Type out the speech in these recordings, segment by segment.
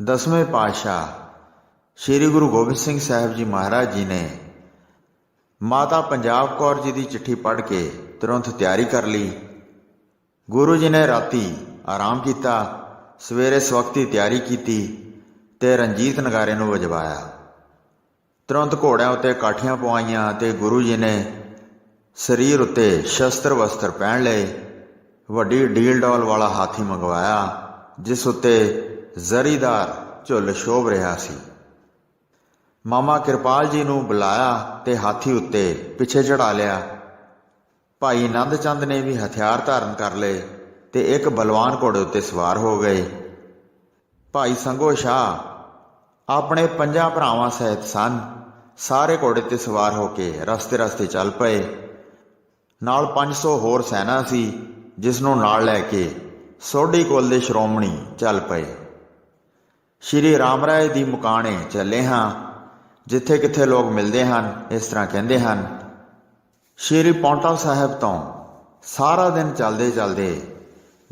ਦਸਵੇਂ ਪਾਤਸ਼ਾਹ ਸ੍ਰੀ ਗੁਰੂ ਗੋਬਿੰਦ ਸਿੰਘ ਸਾਹਿਬ ਜੀ ਮਹਾਰਾਜ ਜੀ ਨੇ ਮਾਤਾ ਪੰਜਾਬ ਕੌਰ ਜੀ ਦੀ ਚਿੱਠੀ ਪੜ੍ਹ ਕੇ ਤੁਰੰਤ ਤਿਆਰੀ ਕਰ ਲਈ। ਗੁਰੂ ਜੀ ਨੇ ਰਾਤੀ ਆਰਾਮ ਕੀਤਾ, ਸਵੇਰੇ ਸਵਖਤੀ ਤਿਆਰੀ ਕੀਤੀ ਤੇ ਰਣਜੀਤ ਨਗਾਰੇ ਨੂੰ ਵਜਵਾਇਆ। ਤੁਰੰਤ ਘੋੜਿਆਂ ਉੱਤੇ ਕਾਠੀਆਂ ਪਵਾਈਆਂ ਤੇ ਗੁਰੂ ਜੀ ਨੇ ਸਰੀਰ ਉੱਤੇ ਸ਼ਸਤਰ ਵਸਤਰ ਪਹਿਨ ਲਏ, ਵੱਡੀ ਡੀਲ ਡੋਲ ਵਾਲਾ ਹਾਥੀ ਮੰਗਵਾਇਆ, ਜਿਸ ਉੱਤੇ ਜ਼ਰੀਦਾਰ ਝੁੱਲ ਸ਼ੋਭ ਰਿਹਾ ਸੀ। ਮਾਮਾ ਕਿਰਪਾਲ ਜੀ ਨੂੰ ਬੁਲਾਇਆ ਤੇ ਹਾਥੀ ਉੱਤੇ ਪਿੱਛੇ ਚੜਾ ਲਿਆ। ਭਾਈ ਆਨੰਦ ਚੰਦ ਨੇ ਵੀ ਹਥਿਆਰ ਧਾਰਨ ਕਰ ਲਏ ਤੇ ਇੱਕ ਬਲਵਾਨ ਘੋੜੇ ਉੱਤੇ ਸਵਾਰ ਹੋ ਗਏ। ਭਾਈ ਸੰਗੋ ਸ਼ਾਹ, ਆਪਣੇ ਪੰਜਾਂ ਭਰਾਵਾਂ ਸਹਿਤ ਸਨ। ਸਾਰੇ ਘੋੜੇ ਤੇ ਸਵਾਰ ਹੋ ਕੇ ਰਸਤੇ ਰਸਤੇ ਚੱਲ ਪਏ। ਨਾਲ 500 ਹੋਰ ਸੈਨਾ ਸੀ, ਜਿਸ ਨੂੰ ਨਾਲ ਲੈ ਕੇ ਸੋਢੀ ਕੋਲ ਦੇ ਸ਼੍ਰੋਮਣੀ ਚੱਲ ਪਏ। ਸ਼੍ਰੀ ਰਾਮ ਰਾਏ ਦੀ ਮੁਕਾਣੇ ਚੱਲੇ ਹਾਂ, ਜਿੱਥੇ ਕਿੱਥੇ ਲੋਕ ਮਿਲਦੇ ਹਨ, ਇਸ ਤਰ੍ਹਾਂ ਕਹਿੰਦੇ ਹਨ, ਸ਼੍ਰੀ ਪੌਂਟਾ ਸਾਹਿਬ ਤੋਂ ਸਾਰਾ ਦਿਨ ਚੱਲਦੇ ਚੱਲਦੇ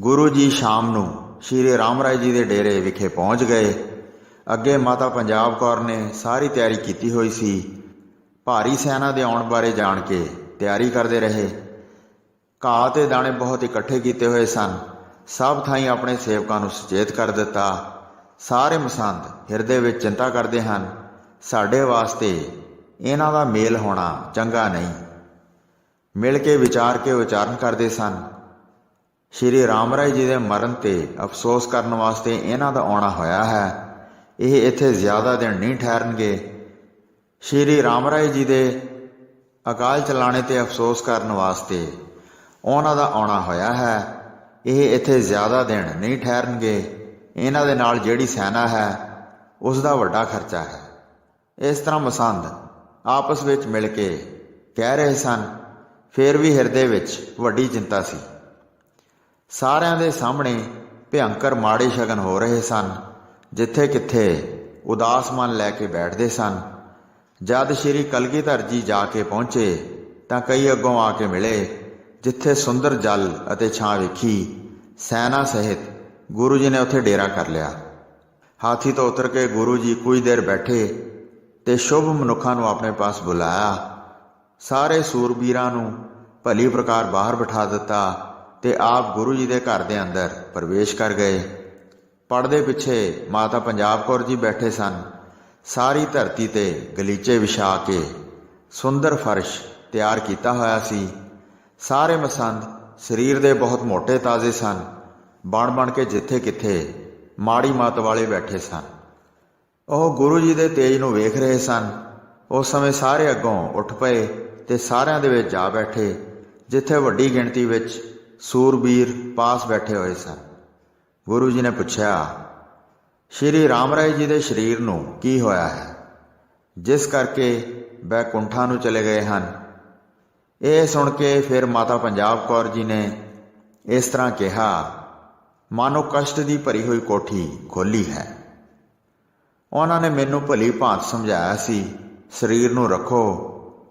ਗੁਰੂ ਜੀ ਸ਼ਾਮ ਨੂੰ ਸ਼੍ਰੀ ਰਾਮ ਰਾਏ ਜੀ ਦੇ ਡੇਰੇ ਵਿਖੇ ਪਹੁੰਚ ਗਏ। ਅੱਗੇ ਮਾਤਾ ਪੰਜਾਬ ਕੌਰ ਨੇ ਸਾਰੀ ਤਿਆਰੀ ਕੀਤੀ ਹੋਈ ਸੀ। ਭਾਰੀ ਸੈਨਾ ਦੇ ਆਉਣ ਬਾਰੇ ਜਾਣ ਕੇ ਤਿਆਰੀ ਕਰਦੇ ਰਹੇ। ਘਾਹ ਤੇ ਦਾਣੇ ਬਹੁਤ ਇਕੱਠੇ ਕੀਤੇ ਹੋਏ ਸਨ। ਸਭ ਥਾਈਂ ਆਪਣੇ ਸੇਵਕਾਂ ਨੂੰ ਸੁਚੇਤ ਕਰ ਦਿੱਤਾ। ਸਾਰੇ ਮਸੰਦ ਹਿਰਦੇ ਵਿੱਚ ਚਿੰਤਾ ਕਰਦੇ ਹਨ। ਸਾਡੇ ਵਾਸਤੇ ਇਹਨਾਂ ਦਾ ਮੇਲ ਹੋਣਾ ਚੰਗਾ ਨਹੀਂ। ਮਿਲ ਕੇ ਵਿਚਾਰ ਕੇ ਉਚਾਰਨ ਕਰਦੇ ਸਨ। ਸ਼੍ਰੀ ਰਾਮ ਰਾਏ ਜੀ ਦੇ ਮਰਨ ਤੇ ਅਫਸੋਸ ਕਰਨ ਵਾਸਤੇ ਇਹਨਾਂ ਦਾ ਆਉਣਾ ਹੋਇਆ ਹੈ। ਇਹ ਇੱਥੇ ਜ਼ਿਆਦਾ ਦਿਨ ਨਹੀਂ ਠਹਿਰਨਗੇ। ਸ਼੍ਰੀ ਰਾਮ ਰਾਏ ਜੀ ਦੇ ਅਕਾਲ ਚਲਾਣੇ ਤੇ ਅਫਸੋਸ ਕਰਨ ਵਾਸਤੇ ਉਹਨਾਂ ਦਾ ਆਉਣਾ ਹੋਇਆ ਹੈ। ਇਹ ਇੱਥੇ ਜ਼ਿਆਦਾ ਦਿਨ ਨਹੀਂ ਠਹਿਰਨਗੇ। ਇਹਨਾਂ ਦੇ ਨਾਲ ਜਿਹੜੀ ਸੈਨਾ ਹੈ, ਉਸ ਦਾ ਵੱਡਾ ਖਰਚਾ ਹੈ। ਇਸ ਤਰ੍ਹਾਂ ਮਸੰਦ ਆਪਸ ਵਿੱਚ ਮਿਲ ਕੇ ਕਹਿ ਰਹੇ ਸਨ, ਫਿਰ ਵੀ ਹਿਰਦੇ ਵਿੱਚ ਵੱਡੀ ਚਿੰਤਾ ਸੀ। ਸਾਰਿਆਂ ਦੇ ਸਾਹਮਣੇ ਭਿਅੰਕਰ ਮਾੜੇ ਸ਼ਗਨ ਹੋ ਰਹੇ ਸਨ ਜਿੱਥੇ ਕਿੱਥੇ ਉਦਾਸ ਮਨ ਲੈ ਕੇ ਬੈਠਦੇ ਸਨ। ਜਦ ਸ਼੍ਰੀ ਕਲਗੀਧਰ ਜੀ ਜਾ ਕੇ ਪਹੁੰਚੇ, ਤਾਂ ਕਈ ਅੱਗੋਂ ਆ ਕੇ ਮਿਲੇ, ਜਿੱਥੇ ਸੁੰਦਰ ਜਲ ਅਤੇ ਛਾਂ ਵੇਖੀ ਸੈਨਾ ਸਹਿਤ ਗੁਰੂ ਜੀ ਨੇ ਉੱਥੇ ਡੇਰਾ ਕਰ ਲਿਆ। ਹਾਥੀ ਤੋਂ ਉਤਰ ਕੇ ਗੁਰੂ ਜੀ ਕੁਝ ਦੇਰ ਬੈਠੇ ਤੇ ਸ਼ੁਭ ਮਨੁੱਖਾਂ ਨੂੰ ਆਪਣੇ ਪਾਸ ਬੁਲਾਇਆ। ਸਾਰੇ ਸੂਰਬੀਰਾਂ ਨੂੰ ਭਲੀ ਪ੍ਰਕਾਰ ਬਾਹਰ ਬਿਠਾ ਦਿੱਤਾ ਤੇ ਆਪ ਗੁਰੂ ਜੀ ਦੇ ਘਰ ਦੇ ਅੰਦਰ ਪ੍ਰਵੇਸ਼ ਕਰ ਗਏ। ਪਰਦੇ ਪਿੱਛੇ ਮਾਤਾ ਪੰਜਾਬ ਕੌਰ ਜੀ ਬੈਠੇ ਸਨ। ਸਾਰੀ ਧਰਤੀ ਤੇ ਗਲੀਚੇ ਵਿਛਾ ਕੇ ਸੁੰਦਰ ਫਰਸ਼ ਤਿਆਰ ਕੀਤਾ ਹੋਇਆ ਸੀ। ਸਾਰੇ ਮਸੰਦ ਸਰੀਰ ਦੇ ਬਹੁਤ ਮੋٹے ਤਾਜ਼ੇ ਸਨ। ਬਣ ਬਣ ਕੇ ਜਿੱਥੇ ਕਿੱਥੇ ਮਾੜੀ ਮਤ ਵਾਲੇ ਬੈਠੇ ਸਨ। ਉਹ ਗੁਰੂ ਜੀ ਦੇ ਤੇਜ ਨੂੰ ਵੇਖ ਰਹੇ ਸਨ। ਉਸ ਸਮੇਂ ਸਾਰੇ ਅੱਗੋਂ ਉੱਠ ਪਏ ਤੇ ਸਾਰਿਆਂ ਦੇ ਵਿੱਚ ਜਾ ਬੈਠੇ, ਜਿੱਥੇ ਵੱਡੀ ਗਿਣਤੀ ਵਿੱਚ ਸੂਰਬੀਰ ਪਾਸ ਬੈਠੇ ਹੋਏ ਸਨ। ਗੁਰੂ ਜੀ ਨੇ ਪੁੱਛਿਆ, ਸ਼੍ਰੀ ਰਾਮ ਰਾਏ ਜੀ ਦੇ ਸਰੀਰ ਨੂੰ ਕੀ ਹੋਇਆ ਹੈ? ਜਿਸ ਕਰਕੇ ਬੈਕੁੰਠਾਂ ਨੂੰ ਚਲੇ ਗਏ ਹਨ? ਇਹ ਸੁਣ ਕੇ ਫਿਰ ਮਾਤਾ ਪੰਜਾਬ ਕੌਰ ਜੀ ਨੇ ਇਸ ਤਰ੍ਹਾਂ ਕਿਹਾ ਮਾਨੋ ਕਸ਼ਟ ਦੀ ਭਰੀ ਹੋਈ ਕੋਠੀ ਖੋਲੀ ਹੈ। ਉਹਨਾਂ ਨੇ ਮੈਨੂੰ ਭਲੀ ਭਾਂਤ ਸਮਝਾਇਆ ਸੀ, ਸਰੀਰ ਨੂੰ ਰੱਖੋ,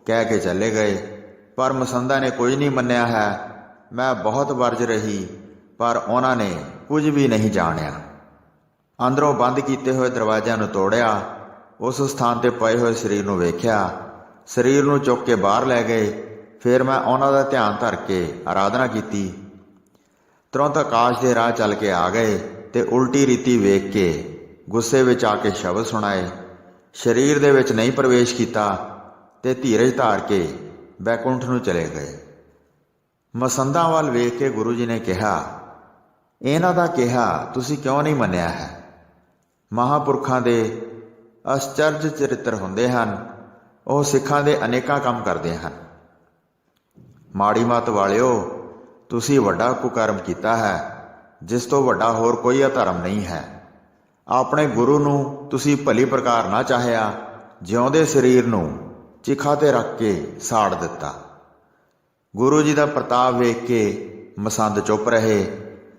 ਕਹਿ ਕੇ ਚਲੇ ਗਏ। ਪਰ ਮਸੰਦਾ ਨੇ ਕੁਝ ਨਹੀਂ ਮੰਨਿਆ ਹੈ। ਮੈਂ ਬਹੁਤ ਵਰਜ ਰਹੀ, ਪਰ ਉਹਨਾਂ ਨੇ ਕੁਝ ਵੀ ਨਹੀਂ ਜਾਣਿਆ। ਅੰਦਰੋਂ ਬੰਦ ਕੀਤੇ ਹੋਏ ਦਰਵਾਜ਼ਿਆਂ ਨੂੰ ਤੋੜਿਆ, ਉਸ ਸਥਾਨ ਤੇ ਪਏ ਹੋਏ ਸਰੀਰ ਨੂੰ ਵੇਖਿਆ। ਸਰੀਰ ਨੂੰ ਚੁੱਕ ਕੇ ਬਾਹਰ ਲੈ ਗਏ। ਫਿਰ ਮੈਂ ਉਹਨਾਂ ਦਾ ਧਿਆਨ ਧਰ ਕੇ ਆਰਾਧਨਾ ਕੀਤੀ। ਤੁਰੰਤ ਆਕਾਸ਼ ਦੇ ਰਾਹ ਚੱਲ ਕੇ ਆ ਗਏ ਤੇ ਉਲਟੀ ਰੀਤੀ ਵੇਖ ਕੇ ਗੁੱਸੇ ਵਿੱਚ ਆ ਕੇ ਸ਼ਬਦ ਸੁਣਾਏ। ਸਰੀਰ ਦੇ ਵਿੱਚ ਨਹੀਂ ਪ੍ਰਵੇਸ਼ ਕੀਤਾ ਤੇ ਧੀਰਜ ਧਾਰ ਕੇ ਬੈਕੁੰਠ ਨੂੰ ਚਲੇ ਗਏ। ਮਸੰਦਾਂ ਵੱਲ ਵੇਖ ਕੇ ਗੁਰੂ ਜੀ ਨੇ ਕਿਹਾ, ਇਹਨਾਂ ਦਾ ਕਿਹਾ, ਤੁਸੀਂ ਕਿਉਂ ਨਹੀਂ ਮੰਨਿਆ ਹੈ? ਮਹਾਪੁਰਖਾਂ ਦੇ ਅਸਚਰਜ ਚਰਿੱਤਰ ਹੁੰਦੇ ਹਨ, ਉਹ ਸਿੱਖਾਂ ਦੇ ਅਨੇਕਾਂ ਕੰਮ ਕਰਦੇ ਹਨ। ਮਾੜੀ ਮਤ ਵਾਲਿਓ ਤੁਸੀਂ ਵੱਡਾ ਕੁਕਰਮ ਕੀਤਾ ਹੈ, ਜਿਸ ਤੋਂ ਵੱਡਾ ਹੋਰ ਕੋਈ ਅਧਰਮ ਨਹੀਂ ਹੈ। ਆਪਣੇ ਗੁਰੂ ਨੂੰ ਤੁਸੀਂ ਭਲੀ ਪ੍ਰਕਾਰ ਨਾ ਚਾਹਿਆ, ਜਿਉਂਦੇ ਸਰੀਰ ਨੂੰ ਚਿਖਾ ਤੇ ਰੱਖ ਕੇ ਸਾੜ ਦਿੱਤਾ। ਗੁਰੂ ਜੀ ਦਾ ਪ੍ਰਤਾਪ ਵੇਖ ਕੇ ਮਸੰਦ ਚੁੱਪ ਰਹੇ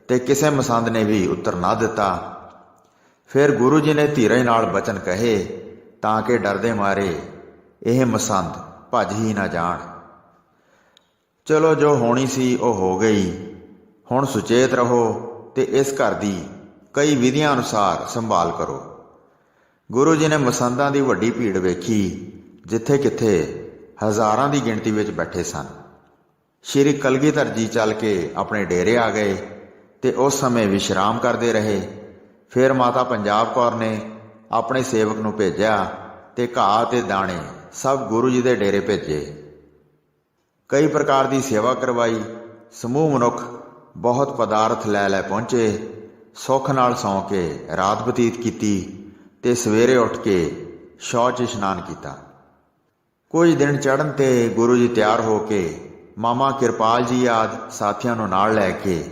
ਤੇ ਕਿਸੇ ਮਸੰਦ ਨੇ ਵੀ ਉੱਤਰ ਨਾ ਦਿੱਤਾ। ਫਿਰ ਗੁਰੂ ਜੀ ਨੇ ਧੀਰਜ ਨਾਲ ਬਚਨ ਕਹੇ, ਤਾਂ ਕਿ ਡਰਦੇ ਮਾਰੇ, ਇਹ ਮਸੰਦ ਭੱਜ ਹੀ ਨਾ ਜਾਣ। ਚਲੋ ਜੋ ਹੋਣੀ ਸੀ ਉਹ ਹੋ ਗਈ। ਹੁਣ ਸੁਚੇਤ ਰਹੋ ਤੇ ਇਸ ਘਰ ਦੀ ਕਈ ਵਿਧੀਆਂ ਅਨੁਸਾਰ ਸੰਭਾਲ ਕਰੋ। ਗੁਰੂ ਜੀ ਨੇ ਮਸੰਦਾਂ ਦੀ ਵੱਡੀ ਭੀੜ ਵੇਖੀ ਜਿੱਥੇ ਕਿੱਥੇ ਹਜ਼ਾਰਾਂ ਦੀ ਗਿਣਤੀ ਵਿੱਚ ਬੈਠੇ ਸਨ। ਸ਼੍ਰੀ ਕਲਗੀਧਰ ਜੀ ਚੱਲ ਕੇ ਆਪਣੇ ਡੇਰੇ ਆ ਗਏ ਤੇ ਉਸ ਸਮੇਂ ਵਿਸ਼ਰਾਮ ਕਰਦੇ ਰਹੇ। ਫਿਰ ਮਾਤਾ ਪੰਜਾਬ ਕੌਰ ਨੇ ਆਪਣੇ ਸੇਵਕ ਨੂੰ ਭੇਜਿਆ ਤੇ ਘਾਹ ਤੇ ਦਾਣੇ ਸਭ ਗੁਰੂ ਜੀ ਦੇ ਡੇਰੇ ਭੇਜੇ। ਕਈ ਪ੍ਰਕਾਰ ਦੀ ਸੇਵਾ ਕਰਵਾਈ। ਸਮੂਹ ਮਨੁੱਖ ਬਹੁਤ ਪਦਾਰਥ ਲੈ ਲੈ ਪਹੁੰਚੇ। ਸੁੱਖ ਨਾਲ ਸੌਂ ਕੇ ਰਾਤ ਬਤੀਤ ਕੀਤੀ ਤੇ ਸਵੇਰੇ ਉੱਠ ਕੇ ਸ਼ੌਚ ਇਸ਼ਨਾਨ ਕੀਤਾ। ਕੁਝ ਦਿਨ ਚੜ੍ਹਨ ਤੇ ਗੁਰੂ ਜੀ ਤਿਆਰ ਹੋ ਕੇ ਮਾਮਾ ਕਿਰਪਾਲ ਜੀ ਆਦ ਸਾਥੀਆਂ ਨੂੰ ਨਾਲ ਲੈ ਕੇ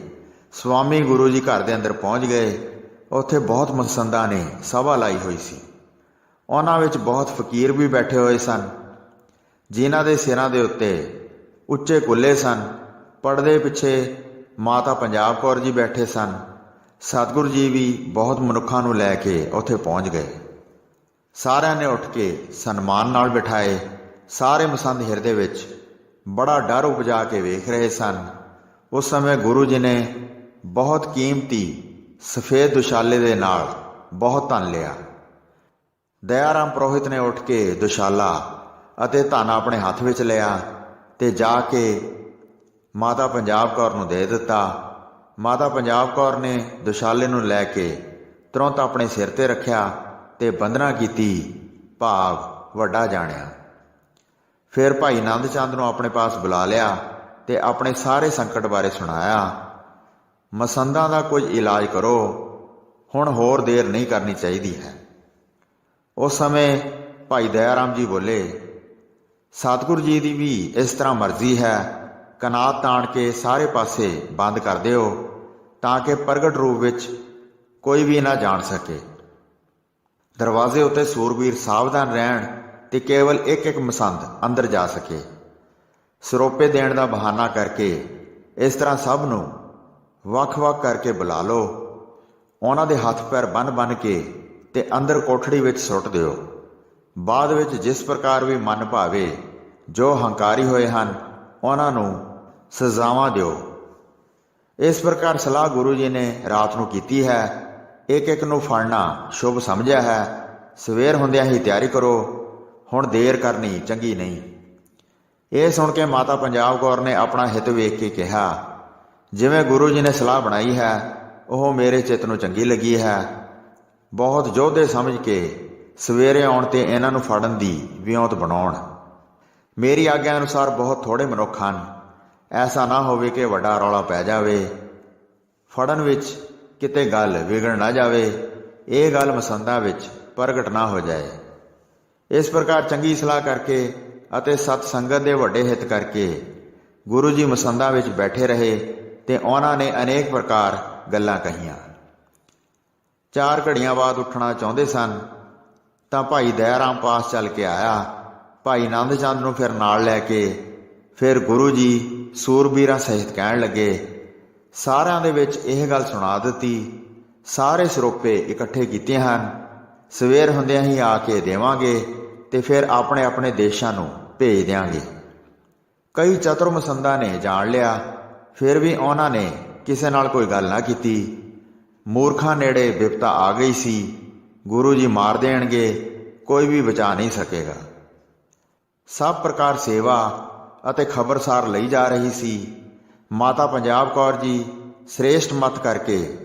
ਸਵਾਮੀ ਗੁਰੂ ਜੀ ਘਰ ਦੇ ਅੰਦਰ ਪਹੁੰਚ ਗਏ। ਉੱਥੇ ਬਹੁਤ ਮਸੰਦਾਂ ਨੇ, ਸਭਾ ਲਾਈ ਹੋਈ ਸੀ। ਉਹਨਾਂ ਵਿੱਚ ਬਹੁਤ ਫਕੀਰ ਵੀ ਬੈਠੇ ਹੋਏ ਸਨ। ਜਿਨ੍ਹਾਂ ਦੇ ਸਿਰਾਂ ਦੇ ਉੱਤੇ ਉੱਚੇ ਕੁੱਲੇ ਸਨ ਪਰਦੇ ਪਿੱਛੇ ਮਾਤਾ ਪੰਜਾਬ ਕੌਰ ਜੀ ਬੈਠੇ ਸਨ। ਸਤਿਗੁਰੂ ਜੀ ਵੀ ਬਹੁਤ ਮਨੁੱਖਾਂ ਨੂੰ ਲੈ ਕੇ ਉੱਥੇ ਪਹੁੰਚ ਗਏ। ਸਾਰਿਆਂ ਨੇ ਉੱਠ ਕੇ ਸਨਮਾਨ ਨਾਲ ਬਿਠਾਏ। ਸਾਰੇ ਮਸੰਦ ਹਿਰਦੇ ਵਿੱਚ ਬੜਾ ਡਰ ਉਪਜਾ ਕੇ ਵੇਖ ਰਹੇ ਸਨ। ਉਸ ਸਮੇਂ ਗੁਰੂ ਜੀ ਨੇ ਬਹੁਤ ਕੀਮਤੀ ਸਫੇਦ ਦੁਸ਼ਾਲੇ ਦੇ ਨਾਲ ਬਹੁਤ ਧਨ ਲਿਆ। ਦਇਆਰਾਮ ਪ੍ਰੋਹਿਤ ਨੇ ਉੱਠ ਕੇ ਦੁਸ਼ਾਲਾ ਅਤੇ ਧਨ ਆਪਣੇ ਹੱਥ ਵਿੱਚ ਲਿਆ। ਤੇ ਜਾ ਕੇ ਮਾਤਾ ਪੰਜਾਬ ਕੌਰ ਨੂੰ ਦੇ ਦਿੱਤਾ। ਮਾਤਾ ਪੰਜਾਬ ਕੌਰ ਨੇ ਦੁਸ਼ਾਲੇ ਨੂੰ ਲੈ ਕੇ ਤੁਰੰਤ ਆਪਣੇ ਸਿਰ ਤੇ ਰੱਖਿਆ ਤੇ ਬੰਦਨਾ ਕੀਤੀ, ਭਾਵ ਵੱਡਾ ਜਾਣਿਆ। ਫਿਰ ਭਾਈ ਆਨੰਦ ਚੰਦ ਨੂੰ ਆਪਣੇ ਪਾਸ ਬੁਲਾ ਲਿਆ ਤੇ ਆਪਣੇ ਸਾਰੇ ਸੰਕਟ ਬਾਰੇ ਸੁਣਾਇਆ। ਮਸੰਦਾਂ ਦਾ ਕੁਝ ਇਲਾਜ ਕਰੋ, ਹੁਣ ਹੋਰ ਦੇਰ ਨਹੀਂ ਕਰਨੀ ਚਾਹੀਦੀ ਹੈ। ਉਸ ਸਮੇਂ ਭਾਈ ਦਇਆਰਾਮ ਜੀ ਬੋਲੇ ਸਤਿਗੁਰੂ ਜੀ ਦੀ ਵੀ ਇਸ ਤਰ੍ਹਾਂ ਮਰਜ਼ੀ ਹੈ, ਕਨਾਤ ਤਾਣ ਕੇ ਸਾਰੇ ਪਾਸੇ ਬੰਦ ਕਰ ਦਿਓ, ਤਾਂ ਕਿ ਪ੍ਰਗਟ ਰੂਪ ਵਿੱਚ ਕੋਈ ਵੀ ਨਾ ਜਾਣ ਸਕੇ। ਦਰਵਾਜ਼ੇ ਉੱਤੇ ਸੂਰਬੀਰ ਸਾਵਧਾਨ ਰਹਿਣ ਤੇ ਕੇਵਲ ਇੱਕ ਇੱਕ ਮਸੰਦ ਅੰਦਰ ਜਾ ਸਕੇ। ਸਰੋਪੇ ਦੇਣ ਦਾ ਬਹਾਨਾ ਕਰਕੇ ਇਸ ਤਰ੍ਹਾਂ ਸਭ ਨੂੰ ਵੱਖ-ਵੱਖ ਕਰਕੇ ਬੁਲਾ ਲਓ। ਉਹਨਾਂ ਦੇ ਹੱਥ ਪੈਰ ਬੰਨ-ਬੰਨ ਕੇ ਤੇ ਅੰਦਰ ਕੋਠੜੀ ਵਿੱਚ ਸੁੱਟ ਦਿਓ। ਬਾਅਦ ਵਿੱਚ ਜਿਸ ਪ੍ਰਕਾਰ ਵੀ ਮਨ ਭਾਵੇ, ਜੋ ਹੰਕਾਰੀ ਹੋਏ ਹਨ, ਉਹਨਾਂ ਨੂੰ ਸਜ਼ਾਵਾਂ ਦਿਓ। ਇਸ ਪ੍ਰਕਾਰ ਸਲਾਹ ਗੁਰੂ ਜੀ ਨੇ ਰਾਤ ਨੂੰ ਕੀਤੀ ਹੈ। ਇੱਕ ਇੱਕ ਨੂੰ ਫੜਨਾ ਸ਼ੁਭ ਸਮਝਿਆ ਹੈ। ਸਵੇਰ ਹੁੰਦਿਆਂ ਹੀ ਤਿਆਰੀ ਕਰੋ। ਹੁਣ ਦੇਰ ਕਰਨੀ ਚੰਗੀ ਨਹੀਂ। ਇਹ ਸੁਣ ਕੇ ਮਾਤਾ ਪੰਜਾਬ ਕੌਰ ਨੇ ਆਪਣਾ ਹਿੱਤ ਵੇਖ ਕੇ ਕਿਹਾ, ਜਿਵੇਂ ਗੁਰੂ ਜੀ ਨੇ ਸਲਾਹ ਬਣਾਈ ਹੈ, ਉਹ ਮੇਰੇ ਚਿੱਤ ਨੂੰ ਚੰਗੀ ਲੱਗੀ ਹੈ। ਬਹੁਤ ਯੋਧੇ ਸਮਝ ਕੇ ਸਵੇਰੇ ਆਉਣ ਤੇ ਇਹਨਾਂ ਨੂੰ ਫੜਨ ਦੀ ਵਿਉਂਤ ਬਣਾਉਣ। ਮੇਰੀ ਆਗਿਆ ਅਨੁਸਾਰ ਬਹੁਤ ਥੋੜੇ ਮਨੁੱਖ ਹਨ। ਐਸਾ ਨਾ ਹੋਵੇ ਕਿ ਵੱਡਾ ਰੌਲਾ ਪੈ ਜਾਵੇ। ਫੜਨ ਵਿੱਚ ਕਿਤੇ ਗੱਲ ਵਿਗੜ ਨਾ ਜਾਵੇ। ਇਹ ਗੱਲ ਮਸੰਦਾ ਵਿੱਚ ਪ੍ਰਗਟ ਨਾ ਹੋ ਜਾਏ। ਇਸ ਪ੍ਰਕਾਰ ਚੰਗੀ ਸਲਾਹ ਕਰਕੇ ਅਤੇ ਸਤ ਸੰਗਤ ਦੇ ਵੱਡੇ ਹਿੱਤ ਕਰਕੇ ਗੁਰੂ ਜੀ ਮਸੰਦਾ ਵਿੱਚ ਬੈਠੇ ਰਹੇ ਤੇ ਉਹਨਾਂ ਨੇ ਅਨੇਕ ਪ੍ਰਕਾਰ ਗੱਲਾਂ ਕਹੀਆਂ। ਚਾਰ ਘੜੀਆਂ ਬਾਅਦ ਉੱਠਣਾ ਚਾਹੁੰਦੇ ਸਨ। ਤਾਂ ਭਾਈ ਦਇਆਰਾਮ ਪਾਸ ਚੱਲ ਕੇ ਆਇਆ। ਭਾਈ ਆਨੰਦ ਚੰਦ ਨੂੰ ਫਿਰ ਨਾਲ ਲੈ ਕੇ ਫਿਰ ਗੁਰੂ ਜੀ ਸੂਰਬੀਰਾਂ ਸਹਿਤ ਕਹਿਣ ਲੱਗੇ, ਸਾਰਿਆਂ ਦੇ ਵਿੱਚ ਇਹ ਗੱਲ ਸੁਣਾ ਦਿੱਤੀ। ਸਾਰੇ ਸਰੋਪੇ ਇਕੱਠੇ ਕੀਤੇ ਹਨ। ਸਵੇਰ ਹੁੰਦਿਆਂ ਹੀ ਆ ਕੇ ਦੇਵਾਂਗੇ ਤੇ ਫਿਰ ਆਪਣੇ ਆਪਣੇ ਦੇਸ਼ਾਂ ਨੂੰ ਭੇਜ ਦਿਆਂਗੇ। ਕਈ ਚਤੁਰਮਸੰਦਾਂ ਨੇ ਜਾਣ ਲਿਆ, ਫਿਰ ਵੀ ਉਹਨਾਂ ਨੇ ਕਿਸੇ ਨਾਲ ਕੋਈ ਗੱਲ ਨਾ ਕੀਤੀ। ਮੂਰਖਾਂ ਨੇੜੇ ਵਿਪਤਾ ਆ ਗਈ ਸੀ। ਗੁਰੂ ਜੀ ਮਾਰ ਦੇਣਗੇ, ਕੋਈ ਵੀ ਬਚਾ ਨਹੀਂ ਸਕੇਗਾ। ਸਭ ਪ੍ਰਕਾਰ ਸੇਵਾ ਅਤੇ ਖਬਰਸਾਰ ਲਈ ਜਾ ਰਹੀ ਸੀ। ਮਾਤਾ ਪੰਜਾਬ ਕੌਰ ਜੀ ਸ੍ਰੇਸ਼ਟ ਮਤ ਕਰਕੇ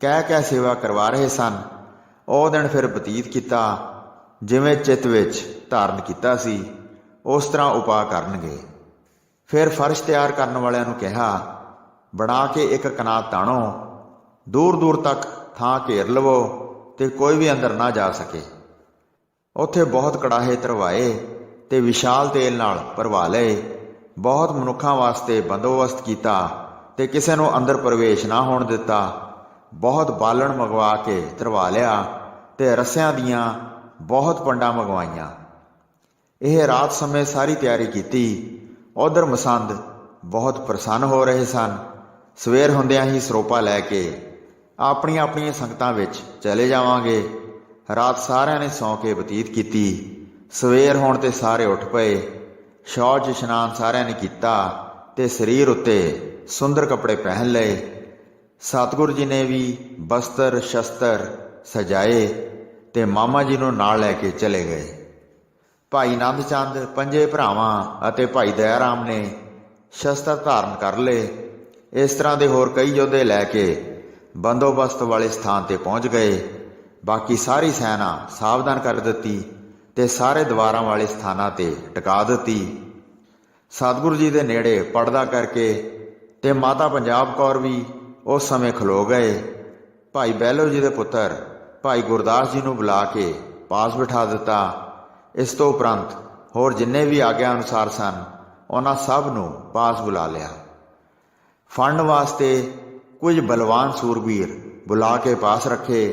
ਕਹਿ ਕਹਿ ਸੇਵਾ ਕਰਵਾ ਰਹੇ ਸਨ। ਉਹ ਦਿਨ ਫਿਰ ਬਤੀਤ ਕੀਤਾ, ਜਿਵੇਂ ਚਿੱਤ ਵਿੱਚ ਧਾਰਨ ਕੀਤਾ ਸੀ, ਉਸ ਤਰ੍ਹਾਂ ਉਪਾਅ ਕਰਨਗੇ। ਫਿਰ ਫਰਸ਼ ਤਿਆਰ ਕਰਨ ਵਾਲਿਆਂ ਨੂੰ ਕਿਹਾ, ਬਣਾ ਕੇ ਇੱਕ ਕਨਾਤ ਤਾਣੋ ਦੂਰ ਦੂਰ ਤੱਕ ਥਾਂ ਘੇਰ ਲਵੋ। ਤੇ ਕੋਈ ਵੀ ਅੰਦਰ ਨਾ ਜਾ ਸਕੇ। ਉੱਥੇ ਬਹੁਤ ਕੜਾਹੇ ਤਰਵਾਏ ਤੇ ਵਿਸ਼ਾਲ ਤੇਲ ਨਾਲ ਭਰਵਾ ਲਏ। ਬਹੁਤ ਮਨੁੱਖਾਂ ਵਾਸਤੇ ਬੰਦੋਬਸਤ ਕੀਤਾ ਤੇ ਕਿਸੇ ਨੂੰ ਅੰਦਰ ਪ੍ਰਵੇਸ਼ ਨਾ ਹੋਣ ਦਿੱਤਾ। ਬਹੁਤ ਬਾਲਣ ਮੰਗਵਾ ਕੇ ਤਰਵਾ ਲਿਆ ਤੇ ਰਸਿਆਂ ਦੀਆਂ ਬਹੁਤ ਪੰਡਾਂ ਮੰਗਵਾਈਆਂ। ਇਹ ਰਾਤ ਸਮੇਂ ਸਾਰੀ ਤਿਆਰੀ ਕੀਤੀ। ਉਧਰ ਮਸੰਦ ਬਹੁਤ ਪ੍ਰਸੰਨ ਹੋ ਰਹੇ ਸਨ। ਸਵੇਰ ਹੁੰਦਿਆਂ ਹੀ ਸਰੋਪਾ ਲੈ ਕੇ ਆਪਣੀਆਂ ਆਪਣੀਆਂ ਸੰਗਤਾਂ ਵਿੱਚ ਚਲੇ ਜਾਵਾਂਗੇ। ਰਾਤ ਸਾਰਿਆਂ ਨੇ ਸੌਂ ਕੇ ਬਤੀਤ ਕੀਤੀ। ਸਵੇਰ ਹੋਣ ਤੇ ਸਾਰੇ ਉੱਠ ਪਏ। ਸ਼ੌਚ ਇਸ਼ਨਾਨ ਸਾਰਿਆਂ ਨੇ ਕੀਤਾ ਤੇ ਸਰੀਰ ਉੱਤੇ ਸੁੰਦਰ ਕੱਪੜੇ ਪਹਿਨ ਲਏ। ਸਤਿਗੁਰੂ ਜੀ ਨੇ ਵੀ ਬਸਤਰ, ਸ਼ਸਤਰ ਸਜਾਏ ਤੇ ਮਾਮਾ ਜੀ ਨੂੰ ਨਾਲ ਲੈ ਕੇ ਚਲੇ ਗਏ। ਭਾਈ ਆਨੰਦ ਚੰਦ, ਪੰਜੇ ਭਰਾਵਾਂ ਅਤੇ ਭਾਈ ਦਇਆ ਰਾਮ ਨੇ ਸ਼ਸਤਰ ਧਾਰਨ ਕਰ ਲਏ। ਇਸ ਤਰ੍ਹਾਂ ਦੇ ਹੋਰ ਕਈ ਯੋਧੇ ਲੈ ਕੇ ਬੰਦੋਬਸਤ ਵਾਲੇ ਸਥਾਨ ਤੇ ਪਹੁੰਚ ਗਏ। ਬਾਕੀ ਸਾਰੀ ਸੈਨਾ ਸਾਵਧਾਨ ਕਰ ਦਿੱਤੀ ਤੇ ਸਾਰੇ ਦਵਾਰਾਂ ਵਾਲੇ ਸਥਾਨਾਂ ਤੇ ਟਿਕਾ ਦਿੱਤੀ। ਸਤਿਗੁਰੂ ਜੀ ਦੇ ਨੇੜੇ ਪੜਦਾ ਕਰਕੇ ਤੇ ਮਾਤਾ ਪੰਜਾਬ ਕੌਰ ਵੀ ਉਸ ਸਮੇਂ ਖਲੋ ਗਏ। ਭਾਈ ਬਹਿਲੋ ਜੀ ਦੇ ਪੁੱਤਰ, ਭਾਈ ਗੁਰਦਾਸ ਜੀ ਨੂੰ ਬੁਲਾ ਕੇ ਪਾਸ ਬਿਠਾ ਦਿੱਤਾ। ਇਸ ਤੋਂ ਉਪਰੰਤ ਹੋਰ ਜਿੰਨੇ ਵੀ ਆਗਿਆ ਅਨੁਸਾਰ ਸਨ, ਉਹਨਾਂ ਸਭ ਨੂੰ ਪਾਸ ਬੁਲਾ ਲਿਆ। ਫੰਡ ਵਾਸਤੇ ਕੁਝ ਬਲਵਾਨ ਸੂਰਬੀਰ ਬੁਲਾ ਕੇ ਪਾਸ ਰੱਖੇ।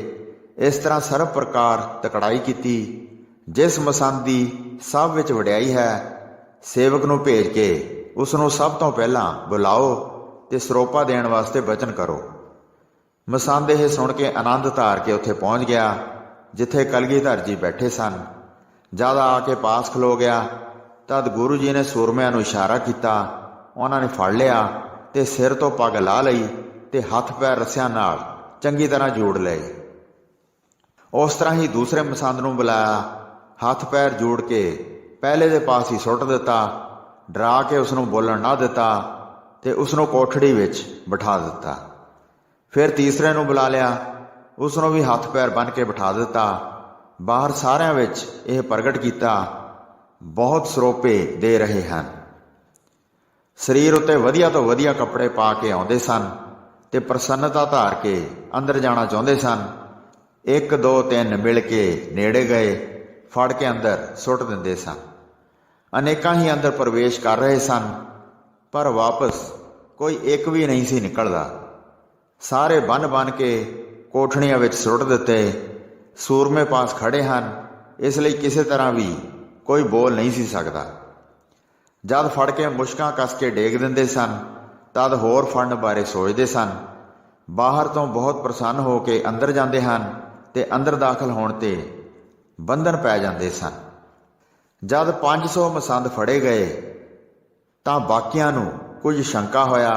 ਇਸ ਤਰ੍ਹਾਂ ਸਰਬ ਪ੍ਰਕਾਰ ਤਕੜਾਈ ਕੀਤੀ, ਜਿਸ ਮਸੰਦ ਦੀ ਸਭ ਵਿੱਚ ਵਡਿਆਈ ਹੈ, ਸੇਵਕ ਨੂੰ ਭੇਜ ਕੇ ਉਸ ਨੂੰ ਸਭ ਤੋਂ ਪਹਿਲਾਂ ਬੁਲਾਓ ਤੇ ਸਰੋਪਾ ਦੇਣ ਵਾਸਤੇ ਬਚਨ ਕਰੋ। ਮਸੰਦ ਇਹ ਸੁਣ ਕੇ ਆਨੰਦ ਧਾਰ ਕੇ ਉੱਥੇ ਪਹੁੰਚ ਗਿਆ, ਜਿੱਥੇ ਕਲਗੀਧਰ ਜੀ ਬੈਠੇ ਸਨ। ਜਦ ਆ ਕੇ ਪਾਸ ਖਲੋ ਗਿਆ, ਤਦ ਗੁਰੂ ਜੀ ਨੇ ਸੂਰਮਿਆਂ ਨੂੰ ਇਸ਼ਾਰਾ ਕੀਤਾ, ਉਹਨਾਂ ਨੇ ਫੜ ਲਿਆ ਤੇ ਸਿਰ ਤੋਂ ਪੱਗ ਲਾ ਲਈ। ਤੇ ਹੱਥ ਪੈਰ ਰੱਸਿਆਂ ਨਾਲ ਚੰਗੀ ਤਰ੍ਹਾਂ ਜੋੜ ਲਏ। ਉਸ ਤਰ੍ਹਾਂ ਹੀ ਦੂਸਰੇ ਮਸੰਦ ਨੂੰ ਬੁਲਾਇਆ। ਹੱਥ ਪੈਰ ਜੋੜ ਕੇ ਪਹਿਲੇ ਦੇ ਪਾਸ ਹੀ ਸੁੱਟ ਦਿੱਤਾ। ਡਰਾ ਕੇ ਉਸ ਨੂੰ ਬੋਲਣ ਨਾ ਦਿੱਤਾ ਤੇ ਉਸ ਨੂੰ ਕੋਠੜੀ ਵਿੱਚ ਬਿਠਾ ਦਿੱਤਾ। ਫਿਰ ਤੀਸਰੇ ਨੂੰ ਬੁਲਾ ਲਿਆ। ਉਸ ਨੂੰ ਵੀ ਹੱਥ ਪੈਰ ਬੰਨ੍ਹ ਕੇ ਬਿਠਾ ਦਿੱਤਾ। ਬਾਹਰ ਸਾਰਿਆਂ ਵਿੱਚ ਇਹ ਪ੍ਰਗਟ ਕੀਤਾ। ਬਹੁਤ ਸਰੋਪੇ ਦੇ ਰਹੇ ਹਨ। ਸਰੀਰ ਉੱਤੇ ਵਧੀਆ ਤੋਂ ਵਧੀਆ ਕੱਪੜੇ ਪਾ ਕੇ ਆਉਂਦੇ ਸਨ। ਤੇ ਪ੍ਰਸੰਨਤਾ ਧਾਰ ਕੇ ਅੰਦਰ ਜਾਣਾ ਚਾਹੁੰਦੇ ਸਨ। ਇੱਕ, ਦੋ, ਤਿੰਨ ਮਿਲ ਕੇ ਨੇੜੇ ਗਏ, ਫੜ ਕੇ ਅੰਦਰ ਸੁੱਟ ਦਿੰਦੇ ਸਨ। ਅਨੇਕਾਂ ਹੀ ਅੰਦਰ ਪ੍ਰਵੇਸ਼ ਕਰ ਰਹੇ ਸਨ, ਪਰ ਵਾਪਸ ਕੋਈ ਇੱਕ ਵੀ ਨਹੀਂ ਸੀ ਨਿਕਲਦਾ। ਸਾਰੇ ਬੰਨ ਬੰਨ ਕੇ ਕੋਠੜੀਆਂ ਵਿੱਚ ਸੁੱਟ ਦਿੱਤੇ, ਸੂਰਮੇ ਪਾਸ ਖੜੇ ਹਨ, ਇਸ ਲਈ ਕਿਸੇ ਤਰ੍ਹਾਂ ਵੀ ਕੋਈ ਬੋਲ ਨਹੀਂ ਸੀ ਸਕਦਾ। ਜਦ ਫੜ ਕੇ ਮੁਸ਼ਕਾਂ ਕੱਸ ਕੇ ਡੇਗ ਦਿੰਦੇ ਸਨ ਤਦ ਹੋਰ ਫੜਨ ਬਾਰੇ ਸੋਚਦੇ ਸਨ। ਬਾਹਰ ਤੋਂ ਬਹੁਤ ਪ੍ਰਸੰਨ ਹੋ ਕੇ ਅੰਦਰ ਜਾਂਦੇ ਹਨ ਤੇ ਅੰਦਰ ਦਾਖਲ ਹੋਣ ਤੇ ਬੰਧਨ ਪੈ ਜਾਂਦੇ ਸਨ। ਜਦ 500 ਮਸੰਦ ਫੜੇ ਗਏ, ਤਾਂ ਬਾਕੀਆਂ ਨੂੰ ਕੁਝ ਸ਼ੰਕਾ ਹੋਇਆ।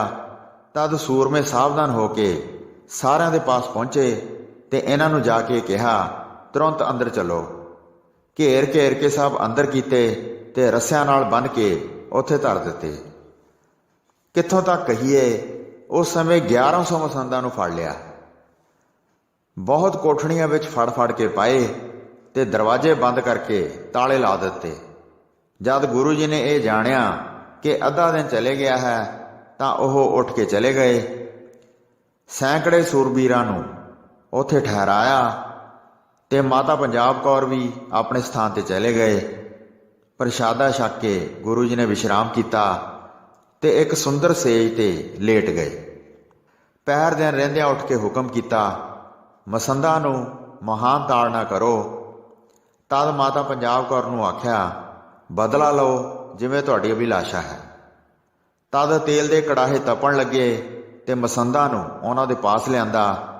ਤਦ ਸੂਰਮੇ ਸਾਵਧਾਨ ਹੋ ਕੇ ਸਾਰਿਆਂ ਦੇ ਪਾਸ ਪਹੁੰਚੇ ਤੇ ਇਹਨਾਂ ਨੂੰ ਜਾ ਕੇ ਕਿਹਾ, ਤੁਰੰਤ ਅੰਦਰ ਚੱਲੋ। ਘੇਰ ਘੇਰ ਕੇ ਸਭ ਅੰਦਰ ਕੀਤੇ ਤੇ ਰੱਸਿਆਂ ਨਾਲ ਬੰਨ ਕੇ ਉੱਥੇ ਧਰ ਦਿੱਤੇ। ਕਿੱਥੋਂ ਤੱਕ ਕਹੀਏ ਉਸ ਸਮੇਂ 1100 ਮਸੰਦਾਂ ਨੂੰ ਫੜ ਲਿਆ। ਬਹੁਤ ਕੋਠੜੀਆਂ ਵਿੱਚ ਫੜ ਫੜ ਕੇ ਪਾਏ ਤੇ ਦਰਵਾਜ਼ੇ ਬੰਦ ਕਰਕੇ ਤਾਲੇ ਲਾ ਦਿੱਤੇ। ਜਦ ਗੁਰੂ ਜੀ ਨੇ ਇਹ ਜਾਣਿਆ ਕਿ ਅੱਧਾ ਦਿਨ ਚਲੇ ਗਿਆ ਹੈ, ਤਾਂ ਉਹ ਉੱਠ ਕੇ ਚਲੇ ਗਏ। ਸੈਂਕੜੇ ਸੂਰਬੀਰਾਂ ਨੂੰ ਉੱਥੇ ਠਹਿਰਾਇਆ ਤੇ ਮਾਤਾ ਪੰਜਾਬ ਕੌਰ ਵੀ ਆਪਣੇ ਸਥਾਨ ਤੇ ਚਲੇ ਗਏ। ਪ੍ਰਸ਼ਾਦਾ ਛਕ ਕੇ ਗੁਰੂ ਜੀ ਨੇ ਵਿਸ਼ਰਾਮ ਕੀਤਾ। ਤੇ ਇੱਕ ਸੁੰਦਰ ਸੇਜ ਤੇ ਲੇਟ ਗਏ। ਪੈਰ ਦਿਨ ਰਹਿੰਦਿਆਂ ਉੱਠ ਕੇ ਹੁਕਮ ਕੀਤਾ, ਮਸੰਦਾ ਨੂੰ ਮਹਾਨ ਤਾੜਨਾ ਕਰੋ। ਤਦ ਮਾਤਾ ਪੰਜਾਬ ਕੌਰ ਨੂੰ ਆਖਿਆ, ਬਦਲਾ ਲਓ, ਜਿਵੇਂ ਤੁਹਾਡੀ ਅਭਿਲਾਸ਼ਾ ਹੈ। ਤਦ ਤੇਲ ਦੇ ਕੜਾਹੇ ਤਪਣ ਲੱਗੇ ਤੇ ਮਸੰਦਾ ਨੂੰ ਉਹਨਾਂ ਦੇ ਪਾਸ ਲਿਆਂਦਾ।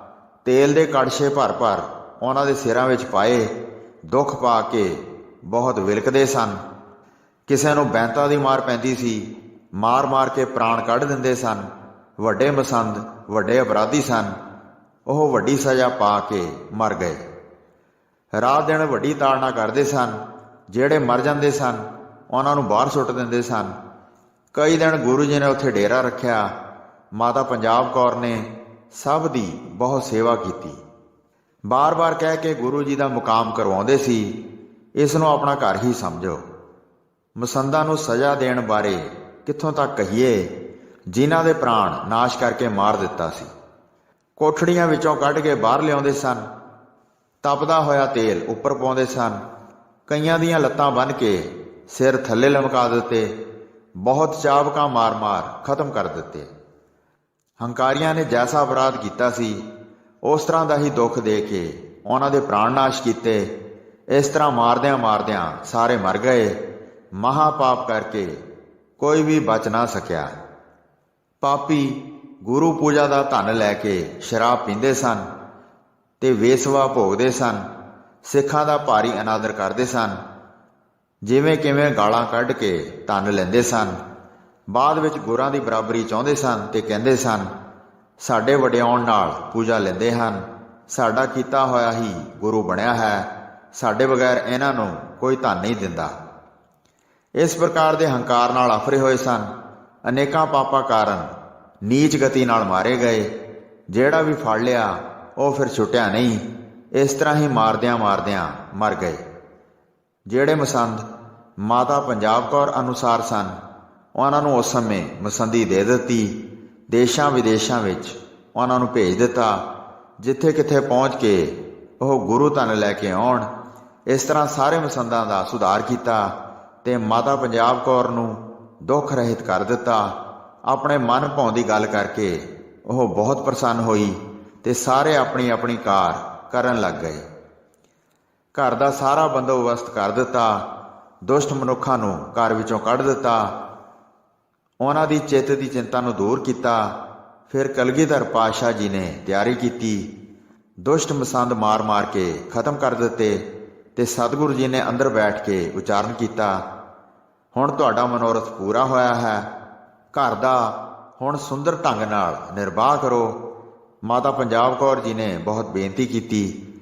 ਤੇਲ ਦੇ ਕੜਛੇ ਭਰ ਭਰ ਉਹਨਾਂ ਦੇ ਸਿਰਾਂ ਵਿੱਚ ਪਾਏ, ਦੁੱਖ ਪਾ ਕੇ ਬਹੁਤ ਵਿਲਕਦੇ ਸਨ। ਕਿਸੇ ਨੂੰ ਬੈਂਤਾ ਦੀ ਮਾਰ ਪੈਂਦੀ ਸੀ ਮਾਰ-ਮਾਰ ਕੇ ਪ੍ਰਾਣ ਕੱਢ ਦਿੰਦੇ ਸਨ। ਵੱਡੇ ਮਸੰਦ, ਵੱਡੇ ਅਪਰਾਧੀ ਸਨ। ਉਹ ਵੱਡੀ ਸਜ਼ਾ ਪਾ ਕੇ ਮਰ ਗਏ। ਰਾਤ ਦਿਨ ਵੱਡੀ ਤਾੜਨਾ ਕਰਦੇ ਸਨ। ਜਿਹੜੇ ਮਰ ਜਾਂਦੇ ਸਨ, ਉਹਨਾਂ ਨੂੰ ਬਾਹਰ ਸੁੱਟ ਦਿੰਦੇ ਸਨ। ਕਈ ਦਿਨ ਗੁਰੂ ਜੀ ਨੇ ਉੱਥੇ ਡੇਰਾ ਰੱਖਿਆ। ਮਾਤਾ ਪੰਜਾਬ ਕੌਰ ਨੇ ਸਭ ਦੀ ਬਹੁਤ ਸੇਵਾ ਕੀਤੀ। ਬਾਰ-ਬਾਰ ਕਹਿ ਕੇ ਗੁਰੂ ਜੀ ਦਾ ਮੁਕਾਮ ਕਰਵਾਉਂਦੇ ਸੀ। ਇਸ ਨੂੰ ਆਪਣਾ ਘਰ ਹੀ ਸਮਝੋ। ਮਸੰਦਾਂ ਨੂੰ ਸਜ਼ਾ ਦੇਣ ਬਾਰੇ ਕਿੱਥੋਂ ਤੱਕ ਕਹੀਏ, ਜਿਨ੍ਹਾਂ ਦੇ ਪ੍ਰਾਣ ਨਾਸ਼ ਕਰਕੇ ਮਾਰ ਦਿੱਤਾ ਸੀ। ਕੋਠੜੀਆਂ ਵਿੱਚੋਂ ਕੱਢ ਕੇ ਬਾਹਰ ਲਿਆਉਂਦੇ ਸਨ। ਤਪਦਾ ਹੋਇਆ ਤੇਲ ਉੱਪਰ ਪਾਉਂਦੇ ਸਨ। ਕਈਆਂ ਦੀਆਂ ਲੱਤਾਂ ਬੰਨ ਕੇ ਸਿਰ ਥੱਲੇ ਲਮਕਾ ਦਿੱਤੇ। ਬਹੁਤ ਚਾਬਕਾਂ ਮਾਰ-ਮਾਰ ਖਤਮ ਕਰ ਦਿੱਤੇ। ਹੰਕਾਰੀਆਂ ਨੇ ਜੈਸਾ ਅਪਰਾਧ ਕੀਤਾ ਸੀ, ਉਸ ਤਰ੍ਹਾਂ ਦਾ ਹੀ ਦੁੱਖ ਦੇ ਕੇ ਉਹਨਾਂ ਦੇ ਪ੍ਰਾਣ ਨਾਸ਼ ਕੀਤੇ। ਇਸ ਤਰ੍ਹਾਂ ਮਾਰਦਿਆਂ ਮਾਰਦਿਆਂ ਸਾਰੇ ਮਰ ਗਏ। ਮਹਾ ਪਾਪ ਕਰਕੇ ਕੋਈ ਵੀ ਬਚ ਨਾ ਸਕਿਆ। ਪਾਪੀ ਗੁਰੂ ਪੂਜਾ ਦਾ ਧਨ ਲੈ ਕੇ ਸ਼ਰਾਬ ਪੀਂਦੇ ਸਨ ਤੇ ਵੇਸਵਾ ਭੋਗਦੇ ਸਨ, ਸਿੱਖਾਂ ਦਾ ਭਾਰੀ ਅਨਾਦਰ ਕਰਦੇ ਸਨ। ਜਿਵੇਂ ਕਿਵੇਂ ਗਾਲਾਂ ਕੱਢ ਕੇ ਧਨ ਲੈਂਦੇ ਸਨ, ਬਾਅਦ ਵਿੱਚ ਗੁਰਾਂ ਦੀ ਬਰਾਬਰੀ ਚਾਹੁੰਦੇ ਸਨ ਤੇ ਕਹਿੰਦੇ ਸਨ, ਸਾਡੇ ਵਡਿਆਉਣ ਨਾਲ ਪੂਜਾ ਲੈਂਦੇ ਹਨ। ਸਾਡਾ ਕੀਤਾ ਹੋਇਆ ਹੀ ਗੁਰੂ ਬਣਿਆ ਹੈ। ਸਾਡੇ ਬਗੈਰ ਇਹਨਾਂ ਨੂੰ ਕੋਈ ਧਨ ਨਹੀਂ ਦਿੰਦਾ। ਇਸ ਪ੍ਰਕਾਰ ਦੇ ਹੰਕਾਰ ਨਾਲ ਆਫਰੇ ਹੋਏ ਸਨ। ਅਨੇਕਾਂ ਪਾਪਾਂ ਕਾਰਨ ਨੀਚ ਗਤੀ ਨਾਲ ਮਾਰੇ ਗਏ। ਜਿਹੜਾ ਵੀ ਫੜ ਲਿਆ, ਉਹ ਫਿਰ ਛੁੱਟਿਆ ਨਹੀਂ। ਇਸ ਤਰ੍ਹਾਂ ਹੀ ਮਾਰਦਿਆਂ ਮਾਰਦਿਆਂ ਮਰ ਗਏ। ਜਿਹੜੇ ਮਸੰਦ ਮਾਤਾ ਪੰਜਾਬ ਕੌਰ ਅਨੁਸਾਰ ਸਨ, ਉਹਨਾਂ ਨੂੰ ਉਸ ਸਮੇਂ ਮਸੰਦੀ ਦੇ ਦਿੱਤੀ। ਦੇਸ਼ਾਂ ਵਿਦੇਸ਼ਾਂ ਵਿੱਚ ਉਹਨਾਂ ਨੂੰ ਭੇਜ ਦਿੱਤਾ, ਜਿੱਥੇ ਕਿੱਥੇ ਪਹੁੰਚ ਕੇ ਉਹ ਗੁਰੂ ਧਨ ਲੈ ਕੇ ਆਉਣ। ਇਸ ਤਰ੍ਹਾਂ ਸਾਰੇ ਮਸੰਦਾਂ ਦਾ ਸੁਧਾਰ ਕੀਤਾ। ਤੇ ਮਾਤਾ ਪੰਜਾਬ ਕੌਰ ਨੂੰ ਦੁੱਖ ਰਹਿਤ ਕਰ ਦਿੱਤਾ। ਆਪਣੇ ਮਨ ਭਾਉ ਦੀ ਗੱਲ ਕਰਕੇ ਉਹ ਬਹੁਤ ਪ੍ਰਸੰਨ ਹੋਈ ਤੇ ਸਾਰੇ ਆਪਣੀ ਆਪਣੀ ਕਾਰ ਕਰਨ ਲੱਗ ਗਏ। ਘਰ ਦਾ ਸਾਰਾ ਬੰਦੋਬਸਤ ਕਰ ਦਿੱਤਾ। ਦੁਸ਼ਟ ਮਨੁੱਖਾਂ ਨੂੰ ਘਰ ਵਿੱਚੋਂ ਕੱਢ ਦਿੱਤਾ। ਉਹਨਾਂ ਦੀ ਚਿੱਤ ਦੀ ਚਿੰਤਾ ਨੂੰ ਦੂਰ ਕੀਤਾ। ਫਿਰ ਕਲਗੀਧਰ ਪਾਤਸ਼ਾਹ ਜੀ ਨੇ ਤਿਆਰੀ ਕੀਤੀ। ਦੁਸ਼ਟ ਮਸੰਦ ਮਾਰ-ਮਾਰ ਕੇ ਖਤਮ ਕਰ ਦਿੱਤੇ ਤੇ ਸਤਿਗੁਰੂ ਜੀ ਨੇ ਅੰਦਰ ਬੈਠ ਕੇ ਉਚਾਰਨ ਕੀਤਾ। ਹੁਣ ਤੁਹਾਡਾ ਮਨੋਰਥ ਪੂਰਾ ਹੋਇਆ ਹੈ। ਘਰ ਦਾ ਹੁਣ ਸੁੰਦਰ ਢੰਗ ਨਾਲ ਨਿਰਵਾਹ ਕਰੋ। ਮਾਤਾ ਪੰਜਾਬ ਕੌਰ ਜੀ ਨੇ ਬਹੁਤ ਬੇਨਤੀ ਕੀਤੀ।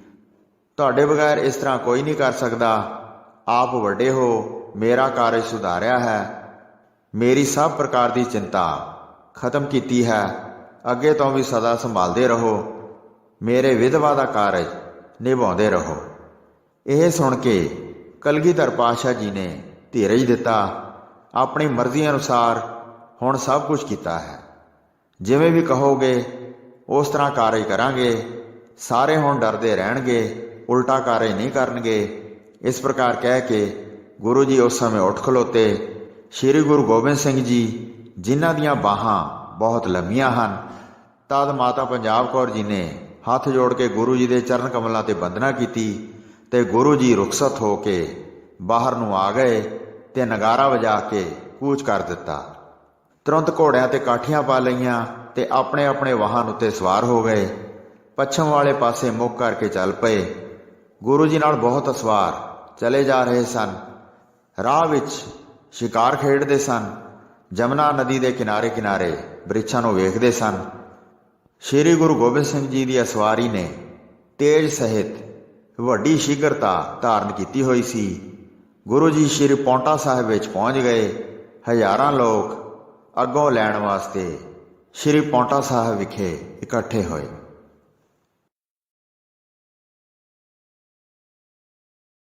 ਤੁਹਾਡੇ ਬਗੈਰ ਇਸ ਤਰ੍ਹਾਂ ਕੋਈ ਨਹੀਂ ਕਰ ਸਕਦਾ। ਆਪ ਵੱਡੇ ਹੋ, ਮੇਰਾ ਕਾਰਜ ਸੁਧਾਰਿਆ ਹੈ। ਮੇਰੀ ਸਭ ਪ੍ਰਕਾਰ ਦੀ ਚਿੰਤਾ ਖਤਮ ਕੀਤੀ ਹੈ। ਅੱਗੇ ਤੋਂ ਵੀ ਸਦਾ ਸੰਭਾਲਦੇ ਰਹੋ। ਮੇਰੇ ਵਿਧਵਾ ਦਾ ਕਾਰਜ ਨਿਭਾਉਂਦੇ ਰਹੋ। ਇਹ ਸੁਣ ਕੇ ਕਲਗੀਧਰ ਪਾਤਸ਼ਾਹ ਜੀ ਨੇ ਧੀਰਜ ਦਿੱਤਾ, ਆਪਣੀ ਮਰਜ਼ੀ ਅਨੁਸਾਰ ਹੁਣ ਸਭ ਕੁਝ ਕੀਤਾ ਹੈ। ਜਿਵੇਂ ਵੀ ਕਹੋਗੇ, ਉਸ ਤਰ੍ਹਾਂ ਕਾਰਜ ਕਰਾਂਗੇ। ਸਾਰੇ ਹੁਣ ਡਰਦੇ ਰਹਿਣਗੇ, ਉਲਟਾ ਕਾਰਜ ਨਹੀਂ ਕਰਨਗੇ। ਇਸ ਪ੍ਰਕਾਰ ਕਹਿ ਕੇ ਗੁਰੂ ਜੀ ਉਸ ਸਮੇਂ ਉੱਠ ਖਲੋਤੇ। ਸ੍ਰੀ ਗੁਰੂ ਗੋਬਿੰਦ ਸਿੰਘ ਜੀ, ਜਿਨ੍ਹਾਂ ਦੀਆਂ ਬਾਹਾਂ ਬਹੁਤ ਲੰਮੀਆਂ ਹਨ, ਤਦ ਮਾਤਾ ਪੰਜਾਬ ਕੌਰ ਜੀ ਨੇ ਹੱਥ ਜੋੜ ਕੇ ਗੁਰੂ ਜੀ ਦੇ ਚਰਨ ਕਮਲਾਂ ਤੇ ਵੰਦਨਾ ਕੀਤੀ ਤੇ ਗੁਰੂ ਜੀ ਰੁਖਸਤ ਹੋ ਕੇ ਬਾਹਰ ਨੂੰ ਆ ਗਏ। ਤੇ ਨਗਾਰਾ ਵਜਾ ਕੇ ਕੂਚ ਕਰ ਦਿੱਤਾ। ਤੁਰੰਤ ਘੋੜਿਆਂ ਤੇ ਕਾਠੀਆਂ ਪਾ ਲਈਆਂ ਤੇ ਆਪਣੇ ਆਪਣੇ ਵਾਹਨ ਉੱਤੇ ਸਵਾਰ ਹੋ ਗਏ। ਪੱਛਮ ਵਾਲੇ ਪਾਸੇ ਮੁੱਖ ਕਰਕੇ ਚੱਲ ਪਏ। ਗੁਰੂ ਜੀ ਨਾਲ ਬਹੁਤ ਅਸਵਾਰ ਚਲੇ ਜਾ ਰਹੇ ਸਨ। ਰਾਹ ਵਿੱਚ ਸ਼ਿਕਾਰ ਖੇਡਦੇ ਸਨ। ਜਮਨਾ ਨਦੀ ਦੇ ਕਿਨਾਰੇ ਕਿਨਾਰੇ ਬ੍ਰਿਛਾਂ ਨੂੰ ਵੇਖਦੇ ਸਨ। ਸ੍ਰੀ ਗੁਰੂ ਗੋਬਿੰਦ ਸਿੰਘ ਜੀ ਦੀ ਅਸਵਾਰੀ ਨੇ ਤੇਜ ਸਹਿਤ ਵੱਡੀ ਸ਼ੀਘਰਤਾ ਧਾਰਨ ਕੀਤੀ ਹੋਈ ਸੀ। ਗੁਰੂ ਜੀ ਸ੍ਰੀ ਪੌਂਟਾ ਸਾਹਿਬ ਵਿੱਚ ਪਹੁੰਚ ਗਏ ਹਜ਼ਾਰਾਂ ਲੋਕ ਅੱਗੋਂ ਲੈਣ ਵਾਸਤੇ ਸ੍ਰੀ ਪੌਂਟਾ ਸਾਹਿਬ ਵਿਖੇ ਇਕੱਠੇ ਹੋਏ।